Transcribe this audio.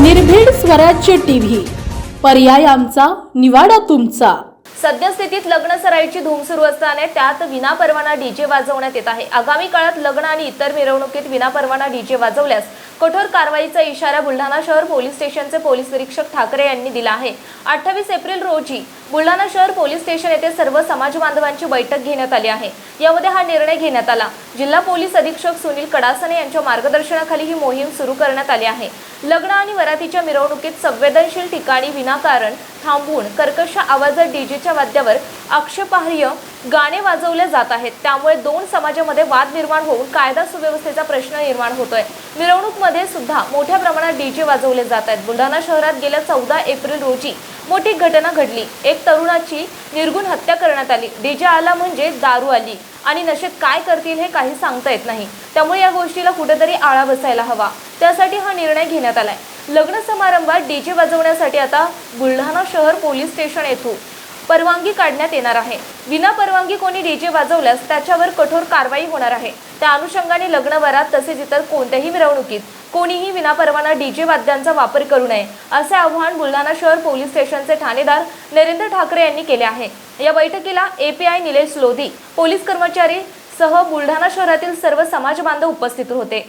निर्भीड स्वराज्य टीव्ही. पर्याय आमचा निवाडा तुमचा. सद्यस्थितीत लग्न सराईची धूम सुरू असताना त्यात विनापरवाना डीजे वाजवण्यात येत आहे. आगामी काळात लग्न आणि इतर मिरवणुकीत विनापरवाना डीजे वाजवल्यास कठोर कारवाईचा इशारा बुलढाणा शहर पोलीस स्टेशनचे पोलीस निरीक्षक ठाकरे यांनी दिला आहे. अठ्ठावीस एप्रिल रोजी बुलढाणा शहर पोलीस स्टेशन येथे सर्व समाज बांधवांची बैठक घेण्यात आली आहे. यामध्ये हा निर्णय घेण्यात आला. जिल्हा पोलीस अधीक्षक सुनील कडासने यांच्या मार्गदर्शनाखाली ही मोहीम सुरू करण्यात आली आहे. लग्न आणि वरातीच्या मिरवणुकीत संवेदनशील ठिकाणी विनाकारण थांबवून कर्कश आवाजात डीजेच्या वाद्यावर आक्षेपार्ह गाणे वाजवले जात आहेत. त्यामुळे दोन समाजामध्ये वाद निर्माण होऊन कायदा सुव्यवस्थेचा प्रश्न निर्माण होतोय. मिरवणूकमध्ये सुद्धा मोठ्या प्रमाणात डीजे वाजवले जात आहेत. बुलढाणा शहरात गेल्या चौदा एप्रिल रोजी मोठी घटना घडली. एक तरुणाची निर्गुण हत्या करण्यात आली. डीजे आला म्हणजे दारू आली. आणि नशेत काय करतील हे काही सांगता येत नाही. त्यामुळे या गोष्टीला कुठेतरी आळा बसायला हवा. त्यासाठी हा निर्णय घेण्यात आलाय. लग्न समारंभात डीजे वाजवण्यासाठी आता बुलढाणा शहर पोलीस स्टेशन येथून परवानगी काढण्यात येणार आहे. विना परवानगी कोणी डीजे वाजवल्यास त्याच्यावर कठोर कारवाई होणार आहे. त्या अनुषंगाने लग्न वरात तसेच इतर कोणत्याही मिरवणुकीत कोणीही विनापरवाना डीजे वाद्यांचा वापर करू नये असे आवाहन बुलढाणा शहर पोलीस स्टेशनचे ठाणेदार नरेंद्र ठाकरे यांनी केले आहे. या बैठकीला एपीआय निलेश लोधी पोलीस कर्मचारी सह बुलढाणा शहरातील सर्व समाज बांधव उपस्थित होते.